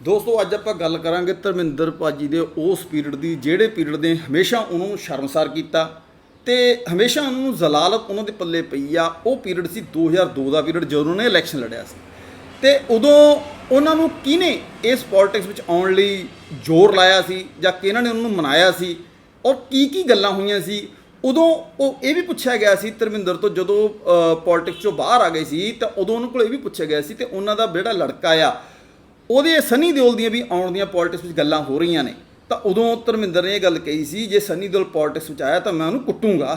ਦੋਸਤੋ, ਅੱਜ ਆਪਾਂ ਗੱਲ ਕਰਾਂਗੇ ਧਰਮਿੰਦਰ ਭਾਜੀ ਦੇ ਉਸ ਪੀਰੀਅਡ ਦੀ, ਜਿਹੜੇ ਪੀਰੀਅਡ ਨੇ ਹਮੇਸ਼ਾ ਉਹਨੂੰ ਸ਼ਰਮਸਾਰ ਕੀਤਾ ਤੇ ਹਮੇਸ਼ਾ ਉਹਨੂੰ ਜ਼ਲਾਲਤ ਉਹਨਾਂ ਦੇ ਪੱਲੇ ਪਈ ਆ। ਉਹ ਪੀਰੀਅਡ ਸੀ 2002 ਦਾ ਪੀਰੀਅਡ, ਜਦੋਂ ਉਹਨੇ ਇਲੈਕਸ਼ਨ ਲੜਿਆ ਸੀ। ਤੇ ਉਦੋਂ ਉਹਨਾਂ ਨੂੰ ਕਿਹਨੇ ਇਸ ਪੋਲਿਟਿਕਸ ਵਿੱਚ ਆਉਣ ਲਈ ਜ਼ੋਰ ਲਾਇਆ ਸੀ ਜਾਂ ਕਿਹਨਾਂ ਨੇ ਉਹਨਾਂ ਨੂੰ ਮਨਾਇਆ ਸੀ ਔਰ ਕੀ ਕੀ ਗੱਲਾਂ ਹੋਈਆਂ ਸੀ? ਉਦੋਂ ਉਹ ਇਹ ਵੀ ਪੁੱਛਿਆ ਗਿਆ ਸੀ ਧਰਮਿੰਦਰ ਤੋਂ, ਜਦੋਂ ਪੋਲਿਟਿਕਸ ਚੋਂ ਬਾਹਰ ਆ ਗਏ ਸੀ ਤਾਂ ਉਦੋਂ ਉਹਨਾਂ ਕੋਲ ਇਹ ਵੀ ਪੁੱਛਿਆ ਗਿਆ ਸੀ ਤੇ ਉਹਨਾਂ ਦਾ ਜਿਹੜਾ ਲੜਕਾ ਆ ਉਹਦੇ ਸਨੀ ਦਿਓਲ ਦੀਆਂ ਵੀ ਆਉਣ ਦੀਆਂ ਪੋਲਿਟਿਕਸ ਵਿੱਚ ਗੱਲਾਂ ਹੋ ਰਹੀਆਂ ਨੇ। ਤਾਂ ਉਦੋਂ ਧਰਮਿੰਦਰ ਨੇ ਇਹ ਗੱਲ ਕਹੀ ਸੀ, ਜੇ ਸਨੀ ਦਿਓਲ ਪੋਲਿਟਿਕਸ ਵਿੱਚ ਆਇਆ ਤਾਂ ਮੈਂ ਉਹਨੂੰ ਕੁੱਟੂੰਗਾ।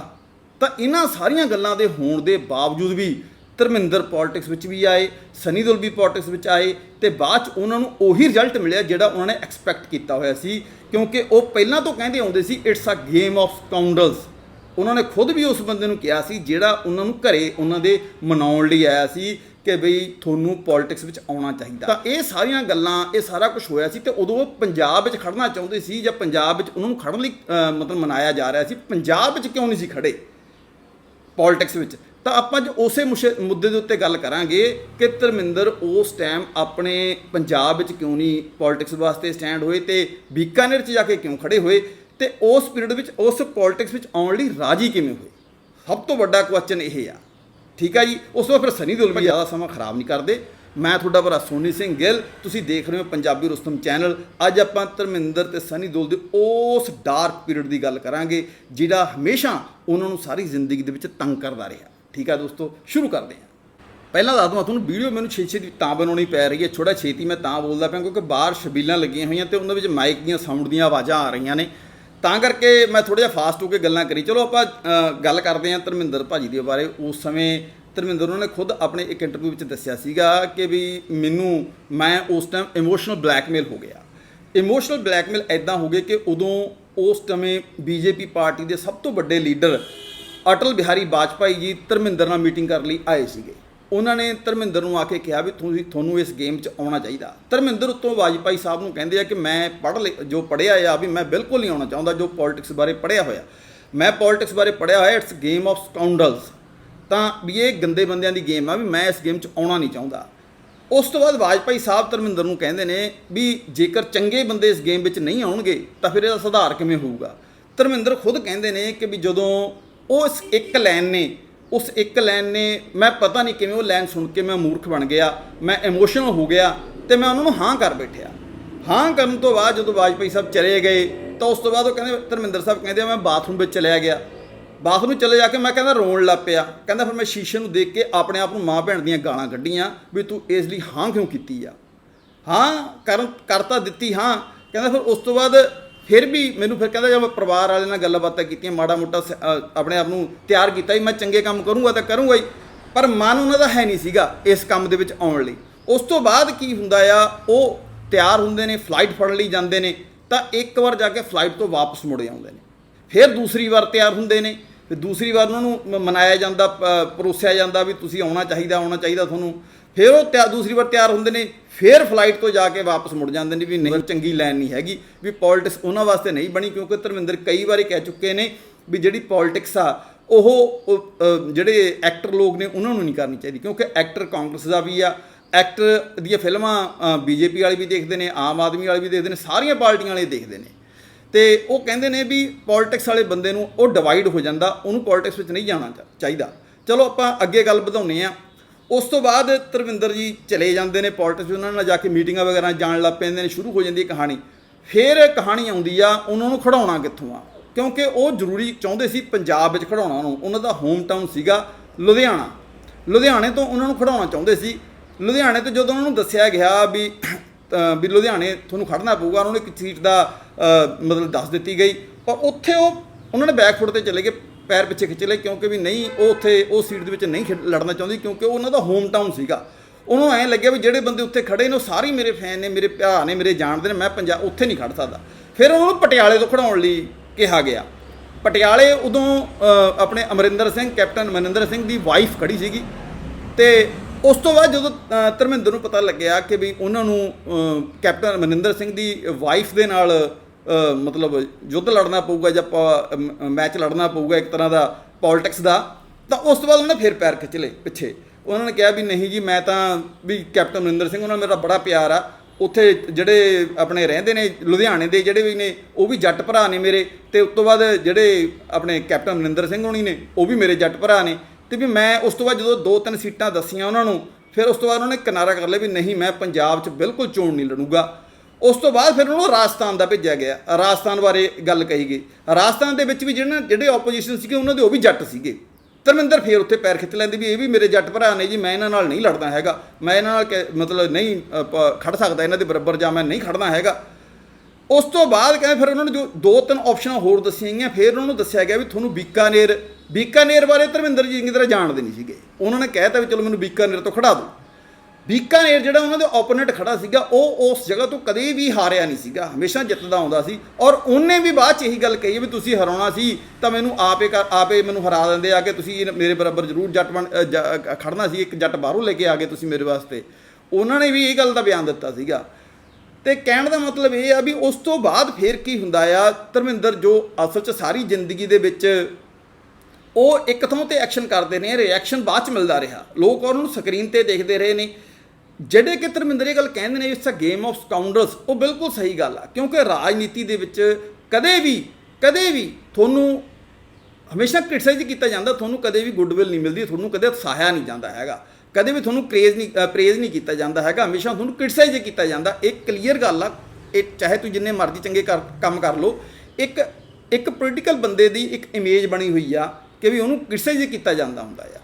ਤਾਂ ਇਹਨਾਂ ਸਾਰੀਆਂ ਗੱਲਾਂ ਦੇ ਹੋਣ ਦੇ ਬਾਵਜੂਦ ਵੀ ਧਰਮਿੰਦਰ ਪੋਲਿਟਿਕਸ ਵਿੱਚ ਵੀ ਆਏ, ਸਨੀ ਦਿਓਲ ਵੀ ਪੋਲਿਟਿਕਸ ਵਿੱਚ ਆਏ ਤੇ ਬਾਅਦ ਚ ਉਹਨਾਂ ਨੂੰ ਉਹੀ ਰਿਜ਼ਲਟ ਮਿਲਿਆ ਜਿਹੜਾ ਉਹਨਾਂ ਨੇ ਐਕਸਪੈਕਟ ਕੀਤਾ ਹੋਇਆ ਸੀ। ਕਿਉਂਕਿ ਉਹ ਪਹਿਲਾਂ ਤੋਂ ਕਹਿੰਦੇ ਆਉਂਦੇ ਸੀ it's a game of scoundrels ਉਹਨਾਂ ਨੇ ਖੁਦ ਵੀ ਉਸ ਬੰਦੇ ਨੂੰ ਕਿਹਾ ਸੀ, ਜਿਹੜਾ ਉਹਨਾਂ ਨੂੰ ਘਰੇ ਉਹਨਾਂ ਦੇ ਮਨਾਉਣ ਲਈ ਆਇਆ ਸੀ। ਕਿ ਬਈ ਤੁਹਾਨੂੰ ਪੋਲਿਟਿਕਸ ਵਿੱਚ ਆਉਣਾ ਚਾਹੀਦਾ। ਤਾਂ ਇਹ ਸਾਰੀਆਂ ਗੱਲਾਂ, ਇਹ ਸਾਰਾ ਕੁਝ ਹੋਇਆ ਸੀ ਤੇ ਉਦੋਂ ਉਹ ਪੰਜਾਬ ਵਿੱਚ ਖੜਨਾ ਚਾਹੁੰਦੇ ਸੀ ਜਾਂ ਪੰਜਾਬ ਵਿੱਚ ਉਹਨਾਂ ਨੂੰ ਖੜਨ ਲਈ ਮਤਲਬ ਮਨਾਇਆ ਜਾ ਰਿਹਾ ਸੀ। ਪੰਜਾਬ ਵਿੱਚ ਕਿਉਂ ਨਹੀਂ ਸੀ ਖੜੇ ਪੋਲਿਟਿਕਸ ਵਿੱਚ? ਤਾਂ ਆਪਾਂ ਅੱਜ ਉਸੇ ਮੁਸ਼ੇ- ਮੁੱਦੇ ਦੇ ਉੱਤੇ ਗੱਲ ਕਰਾਂਗੇ ਕਿ ਧਰਮਿੰਦਰ ਉਸ ਟਾਈਮ ਆਪਣੇ ਪੰਜਾਬ ਵਿੱਚ ਕਿਉਂ ਨਹੀਂ ਪੋਲਿਟਿਕਸ ਵਾਸਤੇ ਸਟੈਂਡ ਹੋਏ ਤੇ ਬੀਕਾਨੇਰ 'ਚ ਜਾ ਕੇ ਕਿਉਂ ਖੜੇ ਹੋਏ ਤੇ ਉਸ ਪੀਰੀਅਡ ਵਿੱਚ, ਉਸ ਪੋਲਿਟਿਕਸ ਵਿੱਚ ਆਉਣ ਲਈ ਰਾਜੀ ਕਿਵੇਂ ਹੋਏ? ਸਭ ਤੋਂ ਵੱਡਾ ਕੁਐਸਚਨ ਇਹ ਆ। ਠੀਕ ਹੈ ਜੀ? ਉਸ ਤੋਂ ਬਾਅਦ ਫਿਰ ਸਨੀ ਦਿਓਲ ਵੀ ਜ਼ਿਆਦਾ ਸਮਾਂ ਖਰਾਬ ਨਹੀਂ ਕਰਦੇ। ਮੈਂ ਤੁਹਾਡਾ ਭਰਾ ਸੋਨੀ ਸਿੰਘ ਗਿੱਲ, ਤੁਸੀਂ ਦੇਖ ਰਹੇ ਹੋ ਪੰਜਾਬੀ ਰੁਸਤਮ ਚੈਨਲ। ਅੱਜ ਆਪਾਂ ਧਰਮਿੰਦਰ ਤੇ ਸਨੀ ਦਿਓਲ ਦੇ ਉਸ ਡਾਰਕ ਪੀਰੀਅਡ ਦੀ ਗੱਲ ਕਰਾਂਗੇ, ਜਿਹੜਾ ਹਮੇਸ਼ਾ ਉਹਨਾਂ ਨੂੰ ਸਾਰੀ ਜ਼ਿੰਦਗੀ ਦੇ ਵਿੱਚ ਤੰਗ ਕਰਦਾ ਰਿਹਾ। ਠੀਕ ਹੈ ਦੋਸਤੋ, ਸ਼ੁਰੂ ਕਰਦੇ ਹਾਂ। ਪਹਿਲਾਂ ਦੱਸ ਦਵਾਂ, ਤੁਹਾਨੂੰ ਵੀਡੀਓ ਮੈਨੂੰ ਛੇ ਛੇ ਦੀ ਤਾਂ ਬਣਾਉਣੀ ਪੈ ਰਹੀ ਹੈ ਛੋੜਾ ਛੇਤੀ ਮੈਂ ਤਾਂ ਬੋਲਦਾ ਪਿਆ, ਕਿਉਂਕਿ ਬਾਹਰ ਸ਼ਬੀਲਾਂ ਲੱਗੀਆਂ ਹੋਈਆਂ ਤੇ ਉਹਨਾਂ ਵਿੱਚ ਮਾਈਕ ਦੀਆਂ ਸਾਊਂਡ ਦੀਆਂ ਆਵਾਜ਼ਾਂ ਆ ਰਹੀਆਂ ਨੇ। ਤਾਂ ਕਰਕੇ ਮੈਂ ਥੋੜਾ ਜਿਹਾ ਫਾਸਟ ਹੋ ਕੇ ਗੱਲਾਂ ਕਰੀ। ਚਲੋ ਆਪਾਂ ਗੱਲ ਕਰਦੇ ਹਾਂ ਧਰਮਿੰਦਰ ਭਾਜੀ ਦੇ ਬਾਰੇ। ਉਸ ਸਮੇਂ ਧਰਮਿੰਦਰ ਉਹਨਾਂ ਨੇ ਖੁਦ ਆਪਣੇ ਇੱਕ ਇੰਟਰਵਿਊ ਵਿੱਚ ਦੱਸਿਆ ਸੀਗਾ ਕਿ ਵੀ ਮੈਨੂੰ, ਮੈਂ ਉਸ ਟਾਈਮ ਇਮੋਸ਼ਨਲ ਬਲੈਕਮੇਲ ਹੋ ਗਿਆ। ਇਮੋਸ਼ਨਲ ਬਲੈਕਮੇਲ ਐਦਾਂ ਹੋ ਗਏ ਕਿ ਉਦੋਂ ਉਸ ਸਮੇਂ ਬੀਜੇਪੀ ਪਾਰਟੀ ਦੇ ਸਭ ਤੋਂ ਵੱਡੇ ਲੀਡਰ ਅਟਲ ਬਿਹਾਰੀ ਵਾਜਪਾਈ ਜੀ ਧਰਮਿੰਦਰ ਨਾਲ ਮੀਟਿੰਗ ਕਰਨ ਲਈ ਆਏ ਸੀਗੇ। ਉਹਨਾਂ ਨੇ ਧਰਮਿੰਦਰ ਨੂੰ ਆ ਕੇ ਕਿਹਾ ਵੀ ਤੁਸੀਂ ਤੁਹਾਨੂੰ ਇਸ ਗੇਮ 'ਚ ਆਉਣਾ ਚਾਹੀਦਾ। ਧਰਮਿੰਦਰ ਉੱਤੋਂ ਵਾਜਪਾਈ ਸਾਹਿਬ ਨੂੰ ਕਹਿੰਦੇ ਆ ਕਿ ਮੈਂ ਪੜ੍ਹ ਜੋ ਪੜ੍ਹਿਆ ਆ ਵੀ ਮੈਂ ਬਿਲਕੁਲ ਨਹੀਂ ਆਉਣਾ ਚਾਹੁੰਦਾ ਜੋ ਪੋਲਿਟਿਕਸ ਬਾਰੇ ਪੜ੍ਹਿਆ ਹੋਇਆ। ਮੈਂ ਪੋਲਿਟਿਕਸ ਬਾਰੇ ਪੜ੍ਹਿਆ ਹੋਇਆ ਇਟਸ ਗੇਮ ਆਫ ਸਕਾਉਂਡਲਸ ਤਾਂ ਵੀ ਇਹ ਗੰਦੇ ਬੰਦਿਆਂ ਦੀ ਗੇਮ ਆ ਵੀ ਮੈਂ ਇਸ ਗੇਮ 'ਚ ਆਉਣਾ ਨਹੀਂ ਚਾਹੁੰਦਾ। ਉਸ ਤੋਂ ਬਾਅਦ ਵਾਜਪਾਈ ਸਾਹਿਬ ਧਰਮਿੰਦਰ ਨੂੰ ਕਹਿੰਦੇ ਨੇ ਵੀ ਜੇਕਰ ਚੰਗੇ ਬੰਦੇ ਇਸ ਗੇਮ ਵਿੱਚ ਨਹੀਂ ਆਉਣਗੇ, ਤਾਂ ਫਿਰ ਇਹਦਾ ਸੁਧਾਰ ਕਿਵੇਂ ਹੋਊਗਾ? ਧਰਮਿੰਦਰ ਖੁਦ ਕਹਿੰਦੇ ਨੇ ਕਿ ਵੀ ਜਦੋਂ ਉਸ ਇੱਕ ਲਾਈਨ ਨੇ ਉਸ ਇੱਕ ਲਾਈਨ ਨੇ, ਮੈਂ ਪਤਾ ਨਹੀਂ ਕਿਵੇਂ ਉਹ ਲਾਈਨ ਸੁਣ ਕੇ ਮੈਂ ਮੂਰਖ ਬਣ ਗਿਆ, ਮੈਂ ਇਮੋਸ਼ਨਲ ਹੋ ਗਿਆ ਤੇ ਮੈਂ ਉਹਨਾਂ ਨੂੰ ਹਾਂ ਕਰ ਬੈਠਿਆ। ਹਾਂ ਕਰਨ ਤੋਂ ਬਾਅਦ ਜਦੋਂ ਵਾਜਪਾਈ ਸਾਹਿਬ ਚਲੇ ਗਏ, ਤਾਂ ਉਸ ਤੋਂ ਬਾਅਦ ਉਹ ਕਹਿੰਦੇ, ਧਰਮਿੰਦਰ ਸਾਹਿਬ ਕਹਿੰਦੇ ਮੈਂ ਬਾਥਰੂਮ ਵਿੱਚ ਚਲਿਆ ਗਿਆ। ਬਾਥਰੂਮ ਚਲੇ ਜਾ ਕੇ ਮੈਂ ਕਹਿੰਦਾ ਰੋਣ ਲੱਗ ਪਿਆ। ਕਹਿੰਦਾ ਫਿਰ ਮੈਂ ਸ਼ੀਸ਼ੇ ਨੂੰ ਦੇਖ ਕੇ ਆਪਣੇ ਆਪ ਨੂੰ ਮਾਂ ਭੈਣ ਦੀਆਂ ਗਾਲਾਂ ਕੱਢੀਆਂ ਵੀ ਤੂੰ ਇਸ ਲਈ ਹਾਂ ਕਿਉਂ ਕੀਤੀ ਆ? ਹਾਂ, ਕਰਨ, ਕਰਤਾ ਦਿੱਤੀ ਹਾਂ। ਕਹਿੰਦਾ ਫਿਰ ਉਸ ਤੋਂ ਬਾਅਦ ਫਿਰ ਵੀ ਮੈਨੂੰ ਫਿਰ ਕਹਿੰਦਾ ਜਦ ਪਰਿਵਾਰ ਵਾਲੇ ਨਾਲ ਗੱਲਾਂ ਬਾਤਾਂ ਕੀਤੀਆਂ, ਮਾੜਾ ਮੋਟਾ ਸ- ਆਪਣੇ ਆਪ ਨੂੰ ਤਿਆਰ ਕੀਤਾ ਵੀ ਮੈਂ ਚੰਗੇ ਕੰਮ ਕਰੂੰਗਾ ਤਾਂ ਕਰੂੰਗਾ ਹੀ ਪਰ ਮਨ ਉਹਨਾਂ ਦਾ ਹੈ ਨਹੀਂ ਸੀਗਾ ਇਸ ਕੰਮ ਦੇ ਵਿੱਚ ਆਉਣ ਲਈ। ਉਸ ਤੋਂ ਬਾਅਦ ਕੀ ਹੁੰਦਾ ਆ, ਉਹ ਤਿਆਰ ਹੁੰਦੇ ਨੇ ਫਲਾਈਟ ਫੜਨ ਲਈ ਜਾਂਦੇ ਨੇ, ਤਾਂ ਇੱਕ ਵਾਰ ਜਾ ਕੇ ਫਲਾਈਟ ਤੋਂ ਵਾਪਸ ਮੁੜ ਆਉਂਦੇ ਨੇ। ਫਿਰ ਦੂਸਰੀ ਵਾਰ ਤਿਆਰ ਹੁੰਦੇ ਨੇ, ਫਿਰ ਦੂਸਰੀ ਵਾਰ ਉਹਨਾਂ ਨੂੰ ਮਨਾਇਆ ਜਾਂਦਾ ਪਰੋਸਿਆ ਜਾਂਦਾ ਵੀ ਤੁਸੀਂ ਆਉਣਾ ਚਾਹੀਦਾ ਆਉਣਾ ਚਾਹੀਦਾ ਤੁਹਾਨੂੰ। ਫਿਰ ਉਹ ਤਿਆ, ਦੂਸਰੀ ਵਾਰ ਤਿਆਰ ਹੁੰਦੇ ਨੇ, ਫਿਰ ਫਲਾਈਟ ਤੋਂ ਜਾ ਕੇ ਵਾਪਸ ਮੁੜ ਜਾਂਦੇ ਨੇ ਵੀ ਨਹੀਂ, ਚੰਗੀ ਲਾਈਨ ਨਹੀਂ ਹੈਗੀ, ਵੀ ਪੋਲਿਟਿਕਸ ਉਹਨਾਂ ਵਾਸਤੇ ਨਹੀਂ ਬਣੀ, ਕਿਉਂਕਿ ਧਰਮਿੰਦਰ ਕਈ ਵਾਰੀ ਕਹਿ ਚੁੱਕੇ ਨੇ ਵੀ ਜਿਹੜੀ ਪੋਲਿਟਿਕਸ ਆ, ਉਹ ਜਿਹੜੇ ਐਕਟਰ ਲੋਕ ਨੇ ਉਹਨਾਂ ਨੂੰ ਨਹੀਂ ਕਰਨੀ ਚਾਹੀਦੀ, ਕਿਉਂਕਿ ਐਕਟਰ ਕਾਂਗਰਸ ਦਾ ਵੀ ਆ ਐਕਟਰ ਦੀਆਂ ਫਿਲਮਾਂ ਬੀਜੇਪੀ ਵਾਲੇ ਵੀ ਦੇਖਦੇ ਨੇ, ਆਮ ਆਦਮੀ ਵਾਲੇ ਵੀ ਦੇਖਦੇ ਨੇ, ਸਾਰੀਆਂ ਪਾਰਟੀਆਂ ਵਾਲੇ ਦੇਖਦੇ ਨੇ। ਤੇ ਉਹ ਕਹਿੰਦੇ ਨੇ ਵੀ ਪੋਲਿਟਿਕਸ ਵਾਲੇ ਬੰਦੇ ਨੂੰ ਉਹ ਡਿਵਾਈਡ ਹੋ ਜਾਂਦਾ, ਉਹਨੂੰ ਪੋਲਿਟਿਕਸ ਵਿੱਚ ਨਹੀਂ ਜਾਣਾ ਚਾ- ਚਾਹੀਦਾ। ਚਲੋ ਆਪਾਂ ਅੱਗੇ ਗੱਲ ਵਧਾਉਨੇ ਆ ਉਸ ਤੋਂ ਬਾਅਦ ਤਰਵਿੰਦਰ ਜੀ ਚਲੇ ਜਾਂਦੇ ਨੇ ਪੋਲਿਟਿਕਸ ਉਹਨਾਂ ਨਾਲ ਜਾ ਕੇ ਮੀਟਿੰਗਾਂ ਵਗੈਰਾ ਜਾਣ ਲੱਗ ਪੈਂਦੇ ਨੇ, ਸ਼ੁਰੂ ਹੋ ਜਾਂਦੀ ਹੈ ਕਹਾਣੀ। ਫਿਰ ਕਹਾਣੀ ਆਉਂਦੀ ਆ, ਉਹਨਾਂ ਨੂੰ ਖੜਾਉਣਾ ਕਿੱਥੋਂ ਆ? ਕਿਉਂਕਿ ਉਹ ਜ਼ਰੂਰੀ ਚਾਹੁੰਦੇ ਸੀ ਪੰਜਾਬ ਵਿੱਚ ਖੜਾਉਣਾ ਉਹਨੂੰ ਉਹਨਾਂ ਦਾ ਹੋਮ ਟਾਊਨ ਸੀਗਾ ਲੁਧਿਆਣਾ। ਲੁਧਿਆਣੇ ਤੋਂ ਉਹਨਾਂ ਨੂੰ ਖੜਾਉਣਾ ਚਾਹੁੰਦੇ ਸੀ। ਲੁਧਿਆਣੇ ਤੋਂ ਜਦੋਂ ਉਹਨਾਂ ਨੂੰ ਦੱਸਿਆ ਗਿਆ ਵੀ ਵੀ ਲੁਧਿਆਣੇ ਤੁਹਾਨੂੰ ਖੜਨਾ ਪਊਗਾ, ਉਹਨਾਂ ਨੂੰ ਇੱਕ ਸੀਟ ਦਾ ਮਤਲਬ ਦੱਸ ਦਿੱਤੀ ਗਈ। ਪਰ ਉੱਥੇ ਉਹ, ਉਹਨਾਂ ਨੇ ਬੈਕ ਤੇ ਚਲੇ ਗਏ। ਪੈਰ ਪਿੱਛੇ ਖਿੱਚ ਲਏ, ਕਿਉਂਕਿ ਵੀ ਨਹੀਂ, ਉਹ ਉੱਥੇ, ਉਹ ਸੀਟ ਦੇ ਵਿੱਚ ਨਹੀਂ ਖੇਡ- ਲੜਨਾ ਚਾਹੁੰਦੀ, ਕਿਉਂਕਿ ਉਹ ਉਹਨਾਂ ਦਾ ਹੋਮ ਟਾਊਨ ਸੀਗਾ। ਉਹਨੂੰ ਐਂ ਲੱਗਿਆ ਵੀ ਜਿਹੜੇ ਬੰਦੇ ਉੱਥੇ ਖੜੇ ਨੇ, ਉਹ ਸਾਰੇ ਮੇਰੇ ਫੈਨ ਨੇ, ਮੇਰੇ ਭਰਾ ਨੇ, ਮੇਰੇ ਜਾਣਦੇ ਨੇ, ਮੈਂ ਪੰਜਾਬ ਉੱਥੇ ਨਹੀਂ ਖੜ ਸਕਦਾ। ਫਿਰ ਉਹਨੂੰ ਪਟਿਆਲੇ ਤੋਂ ਖੜਾਉਣ ਲਈ ਕਿਹਾ ਗਿਆ। ਪਟਿਆਲੇ ਉਦੋਂ ਆਪਣੇ ਅਮਰਿੰਦਰ ਸਿੰਘ, ਕੈਪਟਨ ਮਨਿੰਦਰ ਸਿੰਘ ਦੀ ਵਾਈਫ ਖੜੀ ਸੀਗੀ। ਤੇ ਉਸ ਤੋਂ ਬਾਅਦ ਜਦੋਂ ਧਰਮਿੰਦਰ ਨੂੰ ਪਤਾ ਲੱਗਿਆ ਕਿ ਵੀ ਉਹਨਾਂ ਨੂੰ ਕੈਪਟਨ ਮਨਿੰਦਰ ਸਿੰਘ ਦੀ ਵਾਈਫ ਦੇ ਨਾਲ ਮਤਲਬ ਯੁੱਧ ਲੜਨਾ ਪਊਗਾ ਜਾਂ ਪ- ਮੈਚ ਲੜਨਾ ਪਊਗਾ ਇੱਕ ਤਰ੍ਹਾਂ ਦਾ ਪੋਲਿਟਿਕਸ ਦਾ, ਤਾਂ ਉਸ ਤੋਂ ਬਾਅਦ ਉਹਨੇ ਫਿਰ ਪੈਰ ਖਿੱਚ ਲਏ ਪਿੱਛੇ। ਉਹਨਾਂ ਨੇ ਕਿਹਾ ਵੀ ਨਹੀਂ ਜੀ, ਮੈਂ ਤਾਂ ਵੀ ਕੈਪਟਨ ਅਮਰਿੰਦਰ ਸਿੰਘ ਉਹਨਾਂ ਨਾਲ ਮੇਰਾ ਬੜਾ ਪਿਆਰ ਆ। ਉੱਥੇ ਜਿਹੜੇ ਆਪਣੇ ਰਹਿੰਦੇ ਨੇ ਲੁਧਿਆਣੇ ਦੇ ਜਿਹੜੇ ਵੀ ਨੇ, ਉਹ ਵੀ ਜੱਟ ਭਰਾ ਨੇ ਮੇਰੇ। ਤੇ ਉਸ ਤੋਂ ਬਾਅਦ ਜਿਹੜੇ ਆਪਣੇ ਕੈਪਟਨ ਅਮਰਿੰਦਰ ਸਿੰਘ ਹੋਣੀ ਨੇ, ਉਹ ਵੀ ਮੇਰੇ ਜੱਟ ਭਰਾ ਨੇ। ਤੇ ਵੀ ਮੈਂ ਉਸ ਤੋਂ ਬਾਅਦ ਜਦੋਂ ਦੋ ਤਿੰਨ ਸੀਟਾਂ ਦੱਸੀਆਂ ਉਹਨਾਂ ਨੂੰ, ਫਿਰ ਉਸ ਤੋਂ ਬਾਅਦ ਉਹਨਾਂ ਨੇ ਕਿਨਾਰਾ ਕਰ ਲਿਆ ਵੀ ਨਹੀਂ, ਮੈਂ ਪੰਜਾਬ 'ਚ ਬਿਲਕੁਲ ਚੋਣ ਨਹੀਂ ਲੜੂਗਾ। ਉਸ ਤੋਂ ਬਾਅਦ ਫਿਰ ਉਹਨੂੰ ਰਾਜਸਥਾਨ ਦਾ ਭੇਜਿਆ ਗਿਆ। ਰਾਜਸਥਾਨ ਬਾਰੇ ਗੱਲ ਕਹੀ ਗਈ। ਰਾਜਸਥਾਨ ਦੇ ਵਿੱਚ ਵੀ ਜਿਹੜਾ ਜਿਹੜੇ ਆਪੋਜੀਸ਼ਨ ਸੀਗੇ ਉਹਨਾਂ ਦੇ ਉਹ ਵੀ ਜੱਟ ਸੀਗੇ। ਧਰਮਿੰਦਰ ਫੇਰ ਉੱਥੇ ਪੈਰ ਖਿੱਚ ਲੈਂਦੇ ਵੀ ਇਹ ਵੀ ਮੇਰੇ ਜੱਟ ਭਰਾ ਨੇ ਜੀ ਮੈਂ ਇਹਨਾਂ ਨਾਲ ਨਹੀਂ ਲੜਦਾ ਹੈਗਾ। ਮੈਂ ਇਹਨਾਂ ਨਾਲ ਕਿ- ਮਤਲਬ ਨਹੀਂ ਅ, ਖੜ ਸਕਦਾ ਇਹਨਾਂ ਦੇ ਬਰਾਬਰ ਜਾਂ ਮੈਂ ਨਹੀਂ ਖੜਨਾ ਹੈਗਾ। ਉਸ ਤੋਂ ਬਾਅਦ ਕਹਿੰਦੇ ਫਿਰ ਉਹਨਾਂ ਨੂੰ ਜੋ ਦੋ ਤਿੰਨ ਆਪਸ਼ਨਾਂ ਹੋਰ ਦੱਸੀਆਂ ਗਈਆਂ ਫਿਰ ਉਹਨਾਂ ਨੂੰ ਦੱਸਿਆ ਗਿਆ ਵੀ ਤੁਹਾਨੂੰ ਬੀਕਾਨੇਰ ਬੀਕਾਨੇਰ ਬਾਰੇ ਧਰਮਿੰਦਰ ਜੀ ਚੰਗੀ ਤਰ੍ਹਾਂ ਜਾਣਦੇ ਨਹੀਂ ਸੀਗੇ। ਉਹਨਾਂ ਨੇ ਕਹਿਤਾ ਵੀ ਚਲੋ ਮੈਨੂੰ ਬੀਕਾਨੇਰ ਤੋਂ ਖੜਾ ਦਿਓ। ਬੀਕਾਨੇਰ ਜਿਹੜਾ ਉਹਨਾਂ ਦੇ ਓਪੋਨੈਂਟ ਖੜਾ ਸੀਗਾ ਉਹ ਉਸ ਜਗ੍ਹਾ ਤੋਂ ਕਦੇ ਵੀ ਹਾਰਿਆ ਨਹੀਂ ਸੀਗਾ ਹਮੇਸ਼ਾ ਜਿੱਤਦਾ ਆਉਂਦਾ ਸੀ। ਔਰ ਉਹਨੇ ਵੀ ਬਾਅਦ ਚ ਇਹੀ ਗੱਲ ਕਹੀ ਵੀ ਤੁਸੀਂ ਹਰਾਉਣਾ ਸੀ ਤਾਂ ਮੈਨੂੰ ਆਪੇ ਆਪੇ ਮੈਨੂੰ ਹਰਾ ਦਿੰਦੇ ਆ ਕਿ ਤੁਸੀਂ ਇਹ ਮੇਰੇ ਬਰਾਬਰ ਜ਼ਰੂਰ ਜੱਟ ਬਣ ਜ- ਅ, ਖੜਨਾ ਸੀ ਇੱਕ ਜੱਟ ਬਾਹਰੋਂ ਲੈ ਕੇ ਆ ਗਏ ਤੁਸੀਂ ਮੇਰੇ ਵਾਸਤੇ। ਉਹਨਾਂ ਨੇ ਵੀ ਇਹ ਗੱਲ ਦਾ ਬਿਆਨ ਦਿੱਤਾ ਸੀਗਾ। ਤੇ ਕਹਿਣ ਦਾ ਮਤਲਬ ਇਹ ਆ ਵੀ ਉਸ ਤੋਂ ਬਾਅਦ ਫੇਰ ਕੀ ਹੁੰਦਾ ਆ ਧਰਮਿੰਦਰ ਜੋ ਅਸਲ 'ਚ ਸਾਰੀ ਜ਼ਿੰਦਗੀ ਦੇ ਵਿੱਚ ਉਹ ਇੱਕ ਥਾਂ ਤੇ ਐਕਸ਼ਨ ਕਰਦੇ ਨੇ ਰਿਐਕਸ਼ਨ ਬਾਅਦ ਚ ਮਿਲਦਾ ਰਿਹਾ। ਲੋਕ ਉਹਨਾਂ ਨੂੰ ਸਕਰੀਨ ਤੇ ਦੇਖਦੇ ਰਹੇ ਨੇ। ਜਿਹੜੇ ਕਿ ਧਰਮਿੰਦਰ ਇਹ ਗੱਲ ਕਹਿੰਦੇ ਨੇ it's a game of scoundrels ਉਹ ਬਿਲਕੁਲ ਸਹੀ ਗੱਲ ਆ, ਕਿਉਂਕਿ ਰਾਜਨੀਤੀ ਦੇ ਵਿੱਚ ਕਦੇ ਵੀ ਕਦੇ ਵੀ ਤੁਹਾਨੂੰ ਹਮੇਸ਼ਾ ਕ੍ਰਿਟਿਸਾਈਜ਼ ਕੀਤਾ ਜਾਂਦਾ, ਤੁਹਾਨੂੰ ਕਦੇ ਵੀ ਗੁੱਡਵਿਲ ਨਹੀਂ ਮਿਲਦੀ, ਤੁਹਾਨੂੰ ਕਦੇ ਸਹਾਇਆ ਨਹੀਂ ਜਾਂਦਾ ਹੈਗਾ। ਕਦੇ ਵੀ ਤੁਹਾਨੂੰ ਕ੍ਰੇਜ਼ ਨਹੀਂ ਪ੍ਰੇਜ਼ ਨਹੀਂ ਕੀਤਾ ਜਾਂਦਾ ਹੈਗਾ, ਹਮੇਸ਼ਾ ਤੁਹਾਨੂੰ ਕ੍ਰਿਟਿਸਾਈਜ਼ ਕੀਤਾ ਜਾਂਦਾ। ਇਹ ਕਲੀਅਰ ਗੱਲ ਆ, ਇਹ ਚਾਹੇ ਤੂੰ ਜਿੰਨੇ ਮਰਜ਼ੀ ਚੰਗੇ ਕਰ- ਕੰਮ ਕਰ ਲੋ ਇੱਕ ਇੱਕ ਪੋਲੀਟੀਕਲ ਬੰਦੇ ਦੀ ਇੱਕ ਇਮੇਜ ਬਣੀ ਹੋਈ ਆ, ਕਿ ਵੀ ਉਹਨੂੰ ਕ੍ਰਿਟਿਸਾਈਜ਼ ਕੀਤਾ ਜਾਂਦਾ ਹੁੰਦਾ ਆ।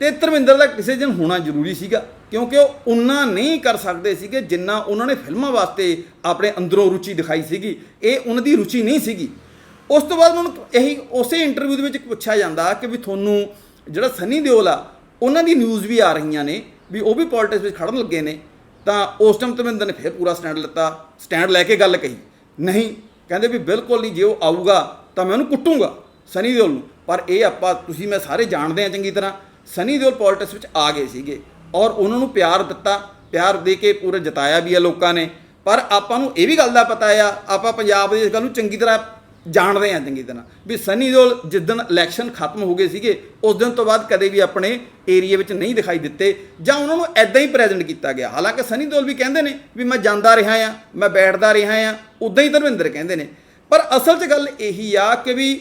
ਤੇ ਧਰਮਿੰਦਰ ਦਾ ਕ੍ਰਿਟਿਸਾਈਜ਼ਨ ਹੋਣਾ ਜ਼ਰੂਰੀ ਸੀਗਾ, ਕਿਉਂਕਿ ਉਹ ਉਨਾ ਨਹੀਂ ਕਰ ਸਕਦੇ ਸੀਗੇ ਜਿੰਨਾ ਉਹਨਾਂ ਨੇ ਫਿਲਮਾਂ ਵਾਸਤੇ ਆਪਣੇ ਅੰਦਰੋਂ ਰੁਚੀ ਦਿਖਾਈ ਸੀਗੀ। ਇਹ ਉਹਨਾਂ ਦੀ ਰੁਚੀ ਨਹੀਂ ਸੀਗੀ। ਉਸ ਤੋਂ ਬਾਅਦ ਉਹਨਾਂ ਇਹੀ ਉਸੇ ਇੰਟਰਵਿਊ ਦੇ ਵਿੱਚ ਪੁੱਛਿਆ ਜਾਂਦਾ ਕਿ ਵੀ ਤੁਹਾਨੂੰ ਜਿਹੜਾ ਸਨੀ ਦਿਓਲ ਆ ਉਹਨਾਂ ਦੀ ਨਿਊਜ਼ ਵੀ ਆ ਰਹੀਆਂ ਨੇ, ਵੀ ਉਹ ਵੀ ਪੋਲਿਟਿਕਸ ਵਿੱਚ ਖੜਨ ਲੱਗੇ ਨੇ। ਤਾਂ ਉਸ ਟਾਈਮ ਧਰਮਿੰਦਰ ਨੇ ਫਿਰ ਪੂਰਾ ਸਟੈਂਡ ਲਿੱਤਾ ਸਟੈਂਡ ਲੈ ਕੇ ਗੱਲ ਕਹੀ। ਨਹੀਂ, ਕਹਿੰਦੇ ਵੀ ਬਿਲਕੁਲ ਨਹੀਂ, ਜੇ ਉਹ ਆਊਗਾ ਤਾਂ ਮੈਂ ਉਹਨੂੰ ਕੁੱਟੂੰਗਾ ਸਨੀ ਦਿਓਲ ਨੂੰ। ਪਰ ਇਹ ਆਪਾਂ, ਤੁਸੀਂ ਮੈਂ ਸਾਰੇ ਜਾਣਦੇ ਆ ਚੰਗੀ ਤਰ੍ਹਾਂ। ਸਨੀ ਦਿਓਲ ਪੋਲਿਟਿਕਸ ਵਿੱਚ ਆ ਗਏ ਸੀਗੇ ਔਰ ਉਹਨਾਂ ਨੂੰ ਪਿਆਰ ਦਿੱਤਾ, ਪਿਆਰ ਦੇ ਕੇ ਪੂਰੇ ਜਤਾਇਆ ਵੀ ਆ ਲੋਕਾਂ ਨੇ। ਪਰ ਆਪਾਂ ਨੂੰ ਇਹ ਵੀ ਗੱਲ ਦਾ ਪਤਾ ਆ, ਆਪਾਂ ਪੰਜਾਬ ਦੀ ਇਸ ਗੱਲ ਨੂੰ ਚੰਗੀ ਤਰ੍ਹਾਂ ਜਾਣਦੇ ਆ ਚੰਗੀ ਤਰ੍ਹਾਂ ਵੀ ਸਨੀ ਦਿਓਲ ਜਿਸ ਦਿਨ ਇਲੈਕਸ਼ਨ ਖਤਮ ਹੋ ਗਏ ਸੀਗੇ, ਉਸ ਦਿਨ ਤੋਂ ਬਾਅਦ ਕਦੇ ਵੀ ਆਪਣੇ ਏਰੀਆ ਵਿੱਚ ਨਹੀਂ ਦਿਖਾਈ ਦਿੱਤੇ ਜਾਂ ਉਹਨਾਂ ਨੂੰ ਐਦਾਂ ਹੀ ਪ੍ਰੈਜ਼ੈਂਟ ਕੀਤਾ ਗਿਆ। ਹਾਲਾਂਕਿ ਸਨੀ ਦਿਓਲ ਵੀ ਕਹਿੰਦੇ ਨੇ ਵੀ ਮੈਂ ਜਾਂਦਾ ਰਿਹਾ ਆ, ਮੈਂ ਬੈਠਦਾ ਰਿਹਾ ਆ ਉਦਾਂ ਹੀ ਧਰਮਿੰਦਰ ਕਹਿੰਦੇ ਨੇ। ਪਰ ਅਸਲ 'ਚ ਗੱਲ ਇਹੀ ਆ ਕਿ ਵੀ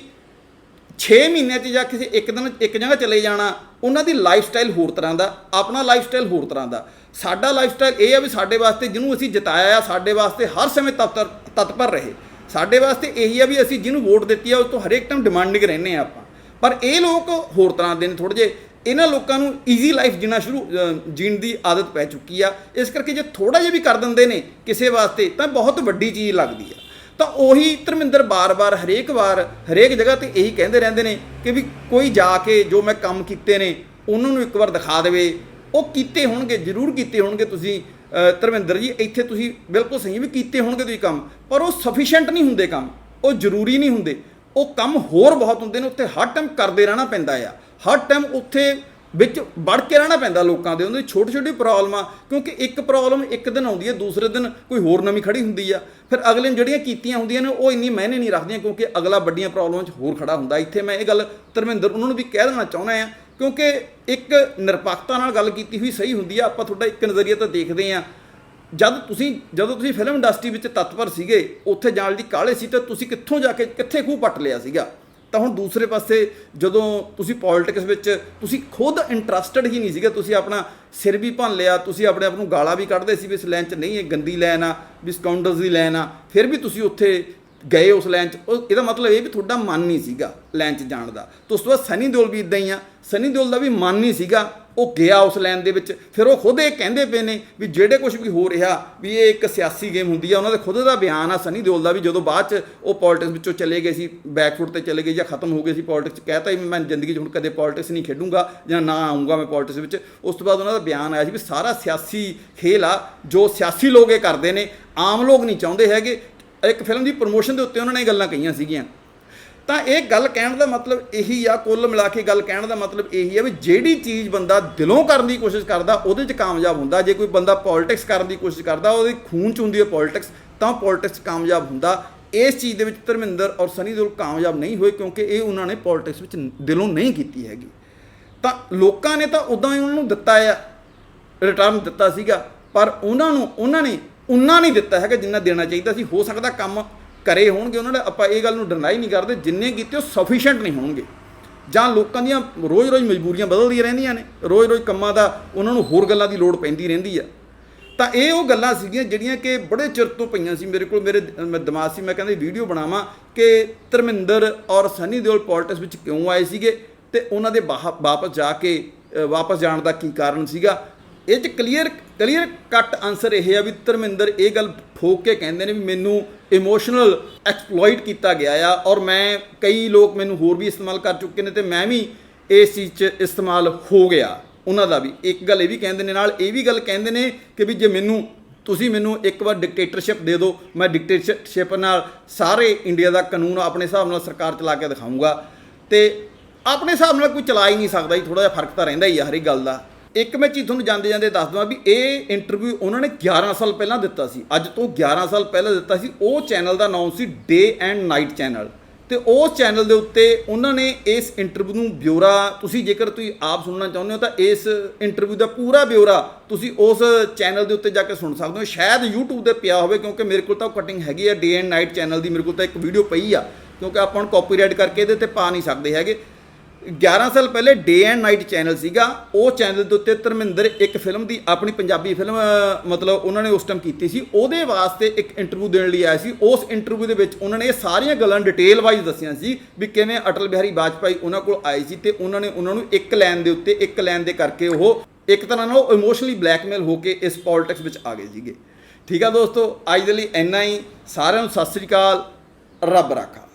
6 ਮਹੀਨਿਆਂ 'ਚ ਜਾਂ ਕਿਸੇ ਇੱਕ ਦਿਨ ਇੱਕ ਜਗ੍ਹਾ ਚਲੇ ਜਾਣਾ, ਉਹਨਾਂ ਦੀ ਲਾਈਫ ਸਟਾਈਲ ਹੋਰ ਤਰ੍ਹਾਂ ਦਾ, ਆਪਣਾ ਲਾਈਫ ਸਟਾਈਲ ਹੋਰ ਤਰ੍ਹਾਂ ਦਾ। ਸਾਡਾ ਲਾਈਫ ਸਟਾਈਲ ਇਹ ਆ ਵੀ ਸਾਡੇ ਵਾਸਤੇ ਜਿਹਨੂੰ ਅਸੀਂ ਜਿਤਾਇਆ ਆ, ਸਾਡੇ ਵਾਸਤੇ ਹਰ ਸਮੇਂ ਤਤਪਰ ਤਤਪਰ ਰਹੇ। ਸਾਡੇ ਵਾਸਤੇ ਇਹੀ ਆ ਵੀ ਅਸੀਂ ਜਿਹਨੂੰ ਵੋਟ ਦਿੱਤੀ ਆ, ਉਸ ਤੋਂ ਹਰੇਕ ਟਾਈਮ ਡਿਮਾਂਡਿੰਗ ਰਹਿੰਦੇ ਆ ਆਪਾਂ। ਪਰ ਇਹ ਲੋਕ ਹੋਰ ਤਰ੍ਹਾਂ ਦੇ ਨੇ ਥੋੜੇ ਜੇ ਇਹਨਾਂ ਲੋਕਾਂ ਨੂੰ ਈਜ਼ੀ ਲਾਈਫ ਜੀਣਾ ਸ਼ੁਰੂ ਜੀਣ ਦੀ ਆਦਤ ਪੈ ਚੁੱਕੀ ਆ। ਇਸ ਕਰਕੇ ਜੇ ਥੋੜਾ ਜਿਹਾ ਵੀ ਕਰ ਦਿੰਦੇ ਨੇ ਕਿਸੇ ਵਾਸਤੇ, ਤਾਂ ਬਹੁਤ ਵੱਡੀ ਚੀਜ਼ ਲੱਗਦੀ ਆ। ਤਾਂ ਉਹੀ ਧਰਮਿੰਦਰ ਬਾਰ-ਬਾਰ ਹਰੇਕ ਵਾਰ, ਹਰੇਕ ਜਗ੍ਹਾ ਤੇ ਇਹੀ ਕਹਿੰਦੇ ਰਹਿੰਦੇ ਨੇ ਕਿ ਵੀ ਕੋਈ ਜਾ ਕੇ ਜੋ ਮੈਂ ਕੰਮ ਕੀਤੇ ਨੇ, ਉਹਨਾਂ ਨੂੰ ਇੱਕ ਵਾਰ ਦਿਖਾ ਦੇਵੇ। ਉਹ ਕੀਤੇ ਹੋਣਗੇ, ਜ਼ਰੂਰ ਕੀਤੇ ਹੋਣਗੇ ਤੁਸੀਂ। ਧਰਮਿੰਦਰ ਜੀ, ਇੱਥੇ ਤੁਸੀਂ ਬਿਲਕੁਲ ਸਹੀ ਵੀ ਕੀਤੇ ਹੋਣਗੇ ਤੁਸੀਂ ਕੰਮ, ਪਰ ਉਹ ਸਫੀਸ਼ੀਐਂਟ ਨਹੀਂ ਹੁੰਦੇ ਕੰਮ। ਉਹ ਜ਼ਰੂਰੀ ਨਹੀਂ ਹੁੰਦੇ। ਉਹ ਕੰਮ ਹੋਰ ਬਹੁਤ ਹੁੰਦੇ ਨੇ, ਉੱਥੇ ਹਰ ਟਾਈਮ ਕਰਦੇ ਰਹਿਣਾ ਪੈਂਦਾ ਆ। ਹਰ ਟਾਈਮ ਉੱਥੇ ਵਿੱਚ ਵੜ ਕੇ ਰਹਿਣਾ ਪੈਂਦਾ ਲੋਕਾਂ ਦੇ, ਉਹਨਾਂ ਦੀ ਛੋਟੀ ਛੋਟੀ ਪ੍ਰੋਬਲਮਾਂ ਕਿਉਂਕਿ ਇੱਕ ਪ੍ਰੋਬਲਮ ਇੱਕ ਦਿਨ ਆਉਂਦੀ ਹੈ, ਦੂਸਰੇ ਦਿਨ ਕੋਈ ਹੋਰ ਨਵੀਂ ਖੜੀ ਹੁੰਦੀ ਆ। ਫਿਰ ਅਗਲੇ ਨੇ ਜਿਹੜੀਆਂ ਕੀਤੀਆਂ ਹੁੰਦੀਆਂ ਨੇ, ਉਹ ਇੰਨੀ ਮਹਿਨੇ ਨਹੀਂ ਰੱਖਦੀਆਂ ਕਿਉਂਕਿ ਅਗਲਾ ਵੱਡੀਆਂ ਪ੍ਰੋਬਲਮਾਂ 'ਚ ਹੋਰ ਖੜਾ ਹੁੰਦਾ। ਇੱਥੇ ਮੈਂ ਇਹ ਗੱਲ ਧਰਮਿੰਦਰ, ਉਹਨਾਂ ਨੂੰ ਵੀ ਕਹਿ ਦੇਣਾ ਚਾਹੁੰਦਾ ਆ, ਕਿਉਂਕਿ ਇੱਕ ਨਿਰਪੱਖਤਾ ਨਾਲ ਗੱਲ ਕੀਤੀ ਹੋਈ ਸਹੀ ਹੁੰਦੀ ਆ, ਆਪਾਂ ਤੁਹਾਡਾ ਇੱਕ ਨਜ਼ਰੀਆ ਤਾਂ ਦੇਖਦੇ ਆ। ਜਦ ਤੁਸੀਂ, ਜਦੋਂ ਤੁਸੀਂ ਫਿਲਮ ਇੰਡਸਟਰੀ ਵਿੱਚ ਤਤਪਰ ਸੀਗੇ, ਉੱਥੇ ਜਾਣ ਦੀ ਕਾਹਲੇ ਸੀ, ਤਾਂ ਤੁਸੀਂ ਕਿੱਥੋਂ ਜਾ ਕੇ, ਕਿੱਥੇ ਖੂਹ ਪੱਟ ਲਿਆ ਸੀਗਾ? ਤਾਂ ਹੁਣ ਦੂਸਰੇ ਪਾਸੇ ਜਦੋਂ ਤੁਸੀਂ ਪੋਲਿਟਿਕਸ ਵਿੱਚ ਤੁਸੀਂ ਖੁਦ ਇੰਟਰਸਟਡ ਹੀ ਨਹੀਂ ਸੀਗੇ, ਤੁਸੀਂ ਆਪਣਾ ਸਿਰ ਵੀ ਭੰਨ ਲਿਆ, ਤੁਸੀਂ ਆਪਣੇ ਆਪ ਨੂੰ ਗਾਲਾਂ ਵੀ ਕੱਢਦੇ ਸੀ ਵੀ ਇਸ ਲਾਈਨ 'ਚ ਨਹੀਂ, ਇਹ ਗੰਦੀ ਲਾਈਨ ਆ, ਵੀ ਸਕਾਊਂਡਰਸ ਦੀ ਲਾਈਨ ਆ, ਫਿਰ ਵੀ ਤੁਸੀਂ ਉੱਥੇ ਗਏ ਉਸ ਲਾਈਨ 'ਚ, ਉਹ ਇਹਦਾ ਮਤਲਬ ਇਹ ਵੀ ਤੁਹਾਡਾ ਮਨ ਨਹੀਂ ਸੀਗਾ ਲਾਈਨ 'ਚ ਜਾਣ ਦਾ। ਤੇ ਉਸ ਤੋਂ ਬਾਅਦ ਸਨੀ ਦਿਓਲ ਵੀ ਇਦਾਂ ਹੀ ਆ। ਸਨੀ ਦਿਓਲ ਦਾ ਵੀ ਮਨ ਨਹੀਂ ਸੀਗਾ, ਉਹ ਗਿਆ ਉਸ ਲਾਈਨ ਦੇ ਵਿੱਚ। ਫਿਰ ਉਹ ਖੁਦ ਇਹ ਕਹਿੰਦੇ ਪਏ ਨੇ ਵੀ ਜਿਹੜੇ ਕੁਝ ਵੀ ਹੋ ਰਿਹਾ, ਵੀ ਇਹ ਇੱਕ ਸਿਆਸੀ ਗੇਮ ਹੁੰਦੀ ਆ, ਉਹਨਾਂ ਦੇ ਖੁਦ ਦਾ ਬਿਆਨ ਆ ਸਨੀ ਦਿਓਲ ਦਾ ਵੀ, ਜਦੋਂ ਬਾਅਦ ਚ ਉਹ ਪੋਲਿਟਿਕਸ ਵਿੱਚੋਂ ਚਲੇ ਗਏ ਸੀ ਬੈਕਫੁੱਟ ਤੇ ਚਲੇ ਗਏ ਜਾਂ ਖਤਮ ਹੋ ਗਏ ਸੀ ਪੋਲਿਟਿਕਸ ਕਹਿਤਾ ਵੀ ਮੈਂ ਜ਼ਿੰਦਗੀ 'ਚ ਹੁਣ ਕਦੇ ਪੋਲਿਟਿਕਸ ਨਹੀਂ ਖੇਡੂੰਗਾ ਜਾਂ ਨਾ ਆਉਂਗਾ ਮੈਂ ਪੋਲਿਟਿਕਸ ਵਿੱਚ। ਉਸ ਤੋਂ ਬਾਅਦ ਉਹਨਾਂ ਦਾ ਬਿਆਨ ਆਇਆ ਸੀ ਵੀ ਸਾਰਾ ਸਿਆਸੀ ਖੇਲ ਆ, ਜੋ ਸਿਆਸੀ ਲੋਕ ਇਹ ਕਰਦੇ ਨੇ, ਆਮ ਲੋਕ ਨਹੀਂ ਚਾਹੁੰਦੇ ਹੈਗੇ ਇੱਕ ਫਿਲਮ ਦੀ ਪ੍ਰੋਮੋਸ਼ਨ ਦੇ ਉੱਤੇ ਉਹਨਾਂ ਨੇ ਗੱਲਾਂ ਕਹੀਆਂ ਸੀਗੀਆਂ। ਤਾਂ ਇਹ ਗੱਲ ਕਹਿਣ ਦਾ ਮਤਲਬ ਇਹੀ ਆ, ਕੁੱਲ ਮਿਲਾ ਕੇ ਗੱਲ ਕਹਿਣ ਦਾ ਮਤਲਬ ਇਹੀ ਆ ਵੀ ਜਿਹੜੀ ਚੀਜ਼ ਬੰਦਾ ਦਿਲੋਂ ਕਰਨ ਦੀ ਕੋਸ਼ਿਸ਼ ਕਰਦਾ, ਉਹਦੇ 'ਚ ਕਾਮਯਾਬ ਹੁੰਦਾ। ਜੇ ਕੋਈ ਬੰਦਾ ਪੋਲਿਟਿਕਸ ਕਰਨ ਦੀ ਕੋਸ਼ਿਸ਼ ਕਰਦਾ, ਉਹਦੇ ਖੂਨ 'ਚ ਹੁੰਦੀ ਹੈ ਪੋਲਿਟਿਕਸ ਤਾਂ ਪੋਲਿਟਿਕਸ ਕਾਮਯਾਬ ਹੁੰਦਾ। ਇਸ ਚੀਜ਼ ਦੇ ਵਿੱਚ ਧਰਮਿੰਦਰ ਔਰ ਸਨੀ ਦਿਓਲ ਕਾਮਯਾਬ ਨਹੀਂ ਹੋਏ ਕਿਉਂਕਿ ਇਹ ਉਹਨਾਂ ਨੇ ਪੋਲਿਟਿਕਸ ਵਿੱਚ ਦਿਲੋਂ ਨਹੀਂ ਕੀਤੀ ਹੈਗੀ। ਤਾਂ ਲੋਕਾਂ ਨੇ ਤਾਂ ਉਦਾਂ ਹੀ ਉਹਨਾਂ ਨੂੰ ਦਿੱਤਾ ਆ ਰਿਟਰਨ ਦਿੱਤਾ ਸੀਗਾ, ਪਰ ਉਹਨਾਂ ਨੂੰ, ਉਹਨਾਂ ਨੇ ਉਨਾ ਨਹੀਂ ਦਿੱਤਾ ਹੈਗਾ ਜਿੰਨਾ ਦੇਣਾ ਚਾਹੀਦਾ ਸੀ। ਹੋ ਸਕਦਾ ਕੰਮ ਕਰੇ ਹੋਣਗੇ ਉਹਨਾਂ ਨੇ ਆਪਾਂ ਇਹ ਗੱਲ ਨੂੰ ਡਿਨਾਈ ਨਹੀਂ ਕਰਦੇ। ਜਿੰਨੇ ਕੀਤੇ ਉਹ ਸਫੀਸ਼ੀਐਂਟ ਨਹੀਂ ਹੋਣਗੇ। ਜਾਂ ਲੋਕਾਂ ਦੀਆਂ ਰੋਜ਼-ਰੋਜ਼ ਮਜਬੂਰੀਆਂ ਬਦਲਦੀਆਂ ਰਹਿੰਦੀਆਂ ਨੇ। ਰੋਜ਼-ਰੋਜ਼ ਕੰਮਾਂ ਦਾ ਉਹਨਾਂ ਨੂੰ ਹੋਰ ਗੱਲਾਂ ਦੀ ਲੋੜ ਪੈਂਦੀ ਰਹਿੰਦੀ ਆ। ਤਾਂ ਇਹ ਉਹ ਗੱਲਾਂ ਸੀਗੀਆਂ ਜਿਹੜੀਆਂ ਕਿ ਬੜੇ ਚਿਰ ਤੋਂ ਪਈਆਂ ਸੀ ਮੇਰੇ ਕੋਲ। ਮੇਰੇ ਮੈਂ ਦਿਮਾਗ ਸੀ, ਮੈਂ ਕਹਿੰਦਾ ਵੀਡੀਓ ਬਣਾਵਾਂ ਕਿ ਧਰਮਿੰਦਰ ਔਰ ਸਨੀ ਦਿਓਲ ਪੋਲਿਟਿਕਸ ਵਿੱਚ ਕਿਉਂ ਆਏ ਸੀਗੇ ਤੇ ਉਹਨਾਂ ਦੇ ਬਾਹ- ਵਾਪਸ ਜਾ ਕੇ ਵਾਪਸ ਜਾਣ ਦਾ ਕੀ ਕਾਰਨ ਸੀਗਾ। ਇਹ ਚ ਕਲੀਅਰ ਕਲੀਅਰ ਕੱਟ ਆਨਸਰ ਇਹ ਆ ਵੀ ਧਰਮਿੰਦਰ ਇਹ ਗੱਲ ਠੋਕ ਕੇ ਕਹਿੰਦੇ ਨੇ ਵੀ ਮੈਨੂੰ ਇਮੋਸ਼ਨਲ ਐਕਸਪਲੋਇਟ ਕੀਤਾ ਗਿਆ ਆ ਔਰ ਮੈਂ ਕਈ ਲੋਕ ਮੈਨੂੰ ਹੋਰ ਵੀ ਇਸਤੇਮਾਲ ਕਰ ਚੁੱਕੇ ਨੇ ਤੇ ਮੈਂ ਵੀ ਇਸ ਚੀਜ਼ 'ਚ ਇਸਤੇਮਾਲ ਹੋ ਗਿਆ। ਉਹਨਾਂ ਦਾ ਵੀ। ਇੱਕ ਗੱਲ ਇਹ ਵੀ ਕਹਿੰਦੇ ਨੇ ਨਾਲ, ਇਹ ਵੀ ਗੱਲ ਕਹਿੰਦੇ ਨੇ ਕਿ ਵੀ ਜੇ ਮੈਨੂੰ, ਤੁਸੀਂ ਮੈਨੂੰ ਇੱਕ ਵਾਰ ਡਿਕਟੇਟਰਸ਼ਿਪ ਦੇ ਦਿਓ, ਮੈਂ ਡਿਕਟੇਟਰਸ਼ਿਪ ਨਾਲ ਸਾਰੇ ਇੰਡੀਆ ਦਾ ਕਾਨੂੰਨ ਆਪਣੇ ਹਿਸਾਬ ਨਾਲ ਸਰਕਾਰ ਚਲਾ ਕੇ ਦਿਖਾਊਂਗਾ। ਤੇ ਆਪਣੇ ਹਿਸਾਬ ਨਾਲ ਕੋਈ ਚਲਾ ਹੀ ਨਹੀਂ ਸਕਦਾ ਜੀ ਥੋੜਾ ਜਿਹਾ ਫ਼ਰਕ ਤਾਂ ਰਹਿੰਦਾ ਹੀ ਆ ਹਰ ਇੱਕ ਗੱਲ ਦਾ। ਇੱਕ ਮੈਂ ਚੀਜ਼ ਤੁਹਾਨੂੰ ਜਾਂਦੇ ਜਾਂਦੇ ਦੱਸ ਦਵਾਂ ਵੀ ਇਹ ਇੰਟਰਵਿਊ ਉਹਨਾਂ ਨੇ 11 ਸਾਲ ਪਹਿਲਾਂ ਦਿੱਤਾ ਸੀ। ਅੱਜ ਤੋਂ 11 ਸਾਲ ਪਹਿਲਾਂ ਦਿੱਤਾ ਸੀ। ਉਹ ਚੈਨਲ ਦਾ ਨਾਮ ਸੀ ਡੇ ਐਂਡ ਨਾਈਟ ਚੈਨਲ ਤੇ ਉਸ ਚੈਨਲ ਦੇ ਉੱਤੇ ਉਹਨਾਂ ਨੇ ਇਸ ਇੰਟਰਵਿਊ ਨੂੰ ਬਿਊਰਾ, ਤੁਸੀਂ ਜੇਕਰ ਤੁਸੀਂ ਆਪ ਸੁਣਨਾ ਚਾਹੁੰਦੇ ਹੋ ਤਾਂ ਇਸ ਇੰਟਰਵਿਊ ਦਾ ਪੂਰਾ ਬਿਊਰਾ ਤੁਸੀਂ ਉਸ ਚੈਨਲ ਦੇ ਉੱਤੇ ਜਾ ਕੇ ਸੁਣ ਸਕਦੇ ਹੋ। ਸ਼ਾਇਦ YouTube ਤੇ ਪਿਆ ਹੋਵੇ ਕਿਉਂਕਿ ਮੇਰੇ ਕੋਲ ਤਾਂ ਕਟਿੰਗ ਹੈਗੀ ਆ। ਡੇ ਐਂਡ ਨਾਈਟ ਚੈਨਲ ਦੀ ਮੇਰੇ ਕੋਲ ਤਾਂ ਇੱਕ ਵੀਡੀਓ ਪਈ ਆ। ਕਿਉਂਕਿ ਆਪਾਂ ਹੁਣ ਕਾਪੀਰਾਈਟ ਕਰਕੇ ਇਹਦੇ ਤੇ ਪਾ ਨਹੀਂ ਸਕਦੇ ਹੈਗੇ। 11 ਸਾਲ ਪਹਿਲੇ ਡੇ ਐਂਡ ਨਾਈਟ ਚੈਨਲ ਸੀਗਾ। ਉਹ ਚੈਨਲ ਦੇ ਉੱਤੇ ਧਰਮਿੰਦਰ ਇੱਕ ਫਿਲਮ ਦੀ ਆਪਣੀ ਪੰਜਾਬੀ ਫਿਲਮ ਮਤਲਬ ਉਹਨਾਂ ਨੇ ਉਸ ਟਾਈਮ ਕੀਤੀ ਸੀ। ਉਹਦੇ ਵਾਸਤੇ ਇੱਕ ਇੰਟਰਵਿਊ ਦੇਣ ਲਈ ਆਇਆ ਸੀ। ਉਸ ਇੰਟਰਵਿਊ ਦੇ ਵਿੱਚ ਉਹਨਾਂ ਨੇ ਇਹ ਸਾਰੀਆਂ ਗੱਲਾਂ ਡਿਟੇਲ ਵਾਈਜ਼ ਦੱਸੀਆਂ ਸੀ ਵੀ ਕਿਵੇਂ ਅਟਲ ਬਿਹਾਰੀ ਵਾਜਪਾਈ ਉਹਨਾਂ ਕੋਲ ਆਏ ਸੀ ਤੇ ਉਹਨਾਂ ਨੇ ਉਹਨਾਂ ਨੂੰ ਇੱਕ ਲਾਈਨ ਦੇ ਉੱਤੇ, ਇੱਕ ਲਾਈਨ ਦੇ ਕਰਕੇ ਉਹ ਇੱਕ ਤਰ੍ਹਾਂ ਨਾਲ ਉਹ ਇਮੋਸ਼ਨਲੀ ਬਲੈਕਮੇਲ ਹੋ ਕੇ ਇਸ ਪੋਲਿਟਿਕਸ ਵਿੱਚ ਆ ਗਏ ਸੀਗੇ। ਠੀਕ ਆ ਦੋਸਤੋ, ਅੱਜ ਦੇ ਲਈ ਇੰਨਾ ਹੀ। ਸਾਰਿਆਂ ਨੂੰ ਸਤਿ ਸ੍ਰੀ ਅਕਾਲ। ਰੱਬ ਰਾਖਾ।